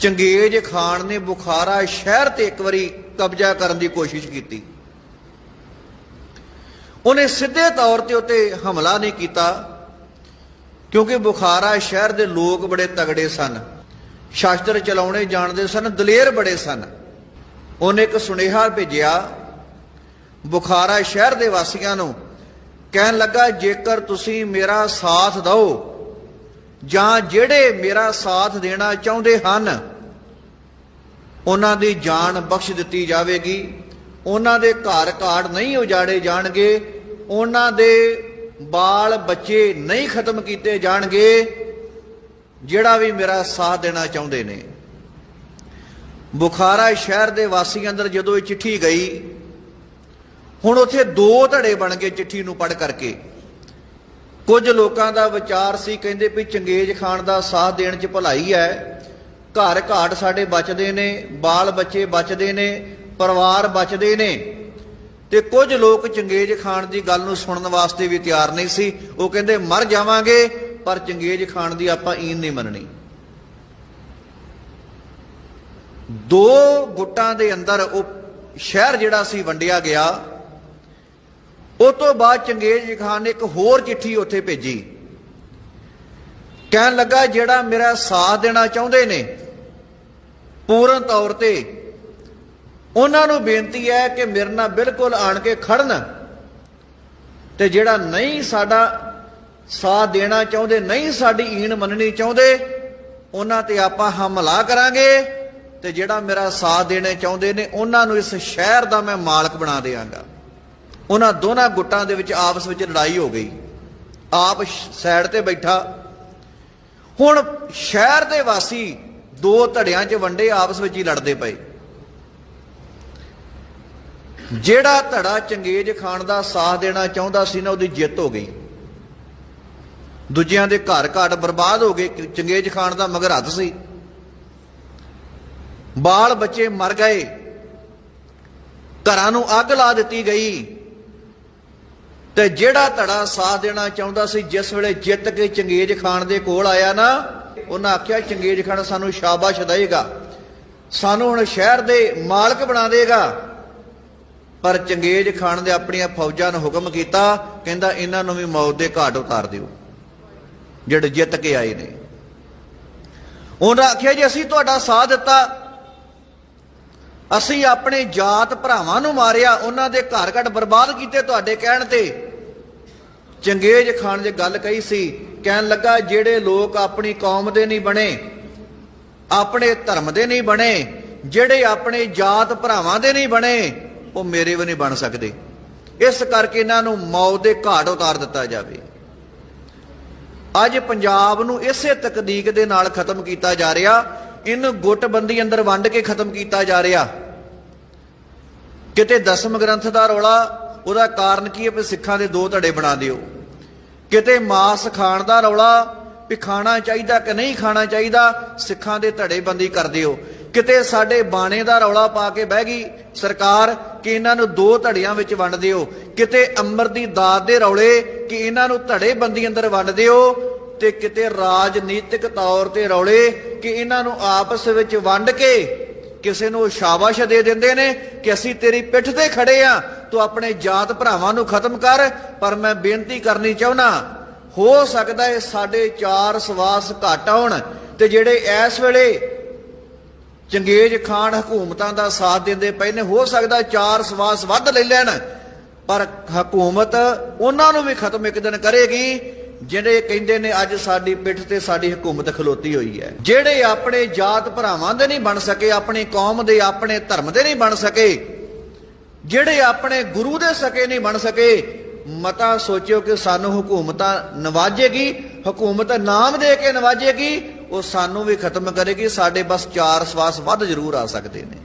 ਚੰਗੇਜ ਖਾਨ ਨੇ, ਬੁਖਾਰਾ ਸ਼ਹਿਰ ਤੇ ਇੱਕ ਵਾਰੀ ਕਬਜ਼ਾ ਕਰਨ ਦੀ ਕੋਸ਼ਿਸ਼ ਕੀਤੀ। ਉਹਨੇ ਸਿੱਧੇ ਤੌਰ ਤੇ ਉਤੇ ਹਮਲਾ ਨਹੀਂ ਕੀਤਾ, ਕਿਉਂਕਿ ਬੁਖਾਰਾ ਸ਼ਹਿਰ ਦੇ ਲੋਕ ਬੜੇ ਤਗੜੇ ਸਨ। ਸ਼ਾਸਤਰ ਚਲਾਉਣੇ ਜਾਣਦੇ ਸਨ, ਦਲੇਰ ਬੜੇ ਸਨ। ਉਹਨੇ ਇੱਕ ਸੁਨੇਹਾ ਭੇਜਿਆ, ਬੁਖਾਰਾ ਸ਼ਹਿਰ ਦੇ ਵਾਸੀਆਂ ਨੂੰ, ਕਹਿਣ ਲੱਗਾ, ਜੇਕਰ ਤੁਸੀਂ ਮੇਰਾ ਸਾਥ ਦਿਓ ਜਾਂ ਜਿਹੜੇ ਮੇਰਾ ਸਾਥ ਦੇਣਾ ਚਾਹੁੰਦੇ ਹਨ, ਉਹਨਾਂ ਦੀ ਜਾਨ ਬਖਸ਼ ਦਿੱਤੀ ਜਾਵੇਗੀ। ਉਹਨਾਂ ਦੇ ਘਰ ਘਾੜ ਨਹੀਂ ਉਜਾੜੇ ਜਾਣਗੇ। ਉਹਨਾਂ ਦੇ ਬਾਲ ਬੱਚੇ ਨਹੀਂ ਖਤਮ ਕੀਤੇ ਜਾਣਗੇ, ਜਿਹੜਾ ਵੀ ਮੇਰਾ ਸਾਥ ਦੇਣਾ ਚਾਹੁੰਦੇ ਨੇ। ਬੁਖਾਰਾ ਸ਼ਹਿਰ ਦੇ ਵਾਸੀ ਅੰਦਰ ਜਦੋਂ ਇਹ ਚਿੱਠੀ ਗਈ, ਹੁਣ ਉੱਥੇ ਦੋ ਧੜੇ ਬਣ ਗਏ ਚਿੱਠੀ ਨੂੰ ਪੜ੍ਹ ਕਰਕੇ। ਕੁਝ ਲੋਕਾਂ ਦਾ ਵਿਚਾਰ ਸੀ, ਕਹਿੰਦੇ ਵੀ ਚੰਗੇਜ ਖਾਨ ਦਾ ਸਾਥ ਦੇਣ 'ਚ ਭਲਾਈ ਹੈ। ਘਰ ਘਾਟ ਸਾਡੇ ਬਚਦੇ ਨੇ, ਬਾਲ ਬੱਚੇ ਬਚਦੇ ਨੇ, ਪਰਿਵਾਰ ਬਚਦੇ ਨੇ। ਤੇ ਕੁਝ ਲੋਕ ਚੰਗੇਜ ਖਾਨ ਦੀ ਗੱਲ ਨੂੰ ਸੁਣਨ ਵਾਸਤੇ ਵੀ ਤਿਆਰ ਨਹੀਂ ਸੀ। ਉਹ ਕਹਿੰਦੇ, ਮਰ ਜਾਵਾਂਗੇ, ਪਰ ਚੰਗੇਜ ਖਾਨ ਦੀ ਆਪਾਂ ਈਨ ਨਹੀਂ ਮੰਨਣੀ। ਦੋ ਗੁੱਟਾਂ ਦੇ ਅੰਦਰ ਉਹ ਸ਼ਹਿਰ ਜਿਹੜਾ ਸੀ, ਵੰਡਿਆ ਗਿਆ। ਉਹ ਤੋਂ ਬਾਅਦ ਚੰਗੇਜ਼ ਖਾਨ ਨੇ ਇੱਕ ਹੋਰ ਚਿੱਠੀ ਉੱਥੇ ਭੇਜੀ। ਕਹਿਣ ਲੱਗਾ, ਜਿਹੜਾ ਮੇਰਾ ਸਾਥ ਦੇਣਾ ਚਾਹੁੰਦੇ ਨੇ, ਪੂਰਨ ਤੌਰ ਤੇ ਉਹਨਾਂ ਨੂੰ ਬੇਨਤੀ ਹੈ ਕਿ ਮੇਰੇ ਨਾਲ ਬਿਲਕੁਲ ਆਣ ਕੇ ਖੜਨ ਤੇ ਜਿਹੜਾ ਨਹੀਂ ਸਾਡਾ ਸਾਥ ਦੇਣਾ ਚਾਹੁੰਦੇ, ਨਹੀਂ ਸਾਡੀ ਈਣ ਮੰਨਣੀ ਚਾਹੁੰਦੇ, ਉਹਨਾਂ ਤੇ ਆਪਾਂ ਹਮਲਾ ਕਰਾਂਗੇ ਤੇ ਜਿਹੜਾ ਮੇਰਾ ਸਾਥ ਦੇਣੇ ਚਾਹੁੰਦੇ ਨੇ, ਉਹਨਾਂ ਨੂੰ ਇਸ ਸ਼ਹਿਰ ਦਾ ਮੈਂ ਮਾਲਕ ਬਣਾ ਦੇਵਾਂਗਾ। ਉਹਨਾਂ ਦੋਨਾਂ ਗੁੱਟਾਂ ਦੇ ਵਿੱਚ ਆਪਸ ਵਿੱਚ ਲੜਾਈ ਹੋ ਗਈ। ਆਪ ਸਾਈਡ ਤੇ ਬੈਠਾ। ਹੁਣ ਸ਼ਹਿਰ ਦੇ ਵਾਸੀ ਦੋ ਧੜਿਆਂ 'ਚ ਵੰਡੇ ਆਪਸ ਵਿੱਚ ਹੀ ਲੜਦੇ ਪਏ। ਜਿਹੜਾ ਧੜਾ ਚੰਗੇਜ ਖਾਨ ਦਾ ਸਾਥ ਦੇਣਾ ਚਾਹੁੰਦਾ ਸੀ ਨਾ, ਉਹਦੀ ਜਿੱਤ ਹੋ ਗਈ। ਦੂਜਿਆਂ ਦੇ ਘਰ ਘਾਟ ਬਰਬਾਦ ਹੋ ਗਏ। ਚੰਗੇਜ ਖਾਨ ਦਾ ਮਗਰ ਹੱਥ ਸੀ। ਬਾਲ ਬੱਚੇ ਮਰ ਗਏ। ਘਰਾਂ ਨੂੰ ਅੱਗ ਲਾ ਦਿੱਤੀ ਗਈ। ਤੇ ਜਿਹੜਾ ਧੜਾ ਸਾਥ ਦੇਣਾ ਚਾਹੁੰਦਾ ਸੀ, ਜਿਸ ਵੇਲੇ ਜਿੱਤ ਕੇ ਚੰਗੇਜ ਖਾਨ ਦੇ ਕੋਲ ਆਇਆ ਨਾ, ਉਹਨਾਂ ਆਖਿਆ, ਚੰਗੇਜ ਖਾਨ ਸਾਨੂੰ ਸ਼ਾਬਾਸ਼ ਦੇਏਗਾ ਸਾਨੂੰ ਹੁਣ ਸ਼ਹਿਰ ਦੇ ਮਾਲਕ ਬਣਾ ਦੇਗਾ ਪਰ ਚੰਗੇਜ ਖਾਨ ਦੇ ਆਪਣੀਆਂ ਫੌਜਾਂ ਨੂੰ ਹੁਕਮ ਕੀਤਾ, ਕਹਿੰਦਾ, ਇਹਨਾਂ ਨੂੰ ਵੀ ਮੌਤ ਦੇ ਘਾਟ ਉਤਾਰ ਦਿਓ, ਜਿਹੜੇ ਜਿੱਤ ਕੇ ਆਏ ਨੇ। ਉਹਨਾਂ ਆਖਿਆ, ਜੀ ਅਸੀਂ ਤੁਹਾਡਾ ਸਾਥ ਦਿੱਤਾ ਅਸੀਂ ਆਪਣੇ ਜਾਤ ਭਰਾਵਾਂ ਨੂੰ ਮਾਰਿਆ, ਉਹਨਾਂ ਦੇ ਘਰ ਘਟ ਬਰਬਾਦ ਕੀਤੇ ਤੁਹਾਡੇ ਕਹਿਣ ਤੇ। ਚੰਗੇਜ ਖਾਨ ਜੇ ਗੱਲ ਕਹੀ ਸੀ, ਕਹਿਣ ਲੱਗਾ, ਜਿਹੜੇ ਲੋਕ ਆਪਣੀ ਕੌਮ ਦੇ ਨਹੀਂ ਬਣੇ, ਆਪਣੇ ਧਰਮ ਦੇ ਨਹੀਂ ਬਣੇ, ਜਿਹੜੇ ਆਪਣੇ ਜਾਤ ਭਰਾਵਾਂ ਦੇ ਨਹੀਂ ਬਣੇ, ਉਹ ਮੇਰੇ ਵੀ ਨਹੀਂ ਬਣ ਸਕਦੇ। ਇਸ ਕਰਕੇ ਇਹਨਾਂ ਨੂੰ ਮੌਤ ਦੇ ਘਾਟ ਉਤਾਰ ਦਿੱਤਾ ਜਾਵੇ। ਅੱਜ ਪੰਜਾਬ ਨੂੰ ਇਸੇ ਤਕਨੀਕ ਦੇ ਨਾਲ ਖਤਮ ਕੀਤਾ ਜਾ ਰਿਹਾ ਇਹਨੂੰ ਗੁੱਟਬੰਦੀ ਅੰਦਰ ਵੰਡ ਕੇ ਖਤਮ ਕੀਤਾ ਜਾ ਰਿਹਾ। ਕਿਤੇ ਦਸਮ ਗ੍ਰੰਥ ਦਾ ਰੌਲਾ, ਉਹਦਾ ਕਾਰਨ ਕੀ ਹੈ? ਵੀ ਸਿੱਖਾਂ ਦੇ ਦੋ ਧੜੇ ਬਣਾ ਦਿਓ। ਕਿਤੇ ਮਾਸ ਖਾਣ ਦਾ ਰੌਲਾ, ਵੀ ਖਾਣਾ ਚਾਹੀਦਾ ਕਿ ਨਹੀਂ ਖਾਣਾ ਚਾਹੀਦਾ, ਸਿੱਖਾਂ ਦੇ ਧੜੇਬੰਦੀ ਕਰ ਦਿਓ। ਕਿਤੇ ਸਾਡੇ ਬਾਣੇ ਦਾ ਰੌਲਾ ਪਾ ਕੇ ਬਹਿ ਗਈ ਸਰਕਾਰ, ਕਿ ਇਹਨਾਂ ਨੂੰ ਦੋ ਧੜਿਆਂ ਵਿੱਚ ਵੰਡ ਦਿਓ। ਕਿਤੇ ਅੰਮ੍ਰਿਤ ਦੀ ਦਾਤ ਦੇ ਰੌਲੇ, ਕਿ ਇਹਨਾਂ ਨੂੰ ਧੜੇਬੰਦੀ ਅੰਦਰ ਵੰਡ ਦਿਓ। ਤੇ ਕਿਤੇ ਰਾਜਨੀਤਿਕ ਤੌਰ ਤੇ ਰੌਲੇ ਕਿ ਇਹਨਾਂ ਨੂੰ ਆਪਸ ਵਿੱਚ ਵੰਡ ਕੇ ਕਿਸੇ ਨੂੰ ਸ਼ਾਬਾਸ਼ ਦੇ ਦਿੰਦੇ ਨੇ ਕਿ ਅਸੀਂ ਤੇਰੀ ਪਿੱਠ ਤੇ ਖੜੇ ਆ, ਤੂੰ ਆਪਣੇ ਜਾਤ ਭਰਾਵਾਂ ਨੂੰ ਖਤਮ ਕਰ, ਪਰ ਮੈਂ ਬੇਨਤੀ ਕਰਨੀ ਚਾਹੁੰਨਾ ਹੋ ਸਕਦਾ ਹੈ ਸਾਡੇ ਚਾਰ ਸਵਾਸ ਘਟ ਆਉਣ ਤੇ ਜਿਹੜੇ ਇਸ ਵੇਲੇ ਚੰਗੇਜ ਖਾਨ ਹਕੂਮਤਾਂ ਦਾ ਸਾਥ ਦਿੰਦੇ ਪਏ ਨੇ, ਹੋ ਸਕਦਾ ਚਾਰ ਸਵਾਸ ਵੱਧ ਲੈ ਲੈਣ, ਪਰ ਹਕੂਮਤ ਉਹਨਾਂ ਨੂੰ ਵੀ ਖਤਮ ਇੱਕ ਦਿਨ ਕਰੇਗੀ ਜਿਹੜੇ ਕਹਿੰਦੇ ਨੇ ਅੱਜ ਸਾਡੀ ਪਿੱਠ ਤੇ ਸਾਡੀ ਹਕੂਮਤ ਖਲੋਤੀ ਹੋਈ ਹੈ। ਜਿਹੜੇ ਆਪਣੇ ਜਾਤ ਭਰਾਵਾਂ ਦੇ ਨਹੀਂ ਬਣ ਸਕੇ, ਆਪਣੀ ਕੌਮ ਦੇ, ਆਪਣੇ ਧਰਮ ਦੇ ਨਹੀਂ ਬਣ ਸਕੇ, ਜਿਹੜੇ ਆਪਣੇ ਗੁਰੂ ਦੇ ਸਕੇ ਨਹੀਂ ਬਣ ਸਕੇ, ਮਤਾ ਸੋਚਿਓ ਕਿ ਸਾਨੂੰ ਹਕੂਮਤਾਂ ਨਵਾਜੇਗੀ, ਹਕੂਮਤ ਨਾਮ ਦੇ ਕੇ ਨਵਾਜੇਗੀ, ਉਹ ਸਾਨੂੰ ਵੀ ਖਤਮ ਕਰੇਗੀ, ਸਾਡੇ ਬਸ ਚਾਰ ਸਵਾਸ ਵੱਧ ਜ਼ਰੂਰ ਆ ਸਕਦੇ ਨੇ।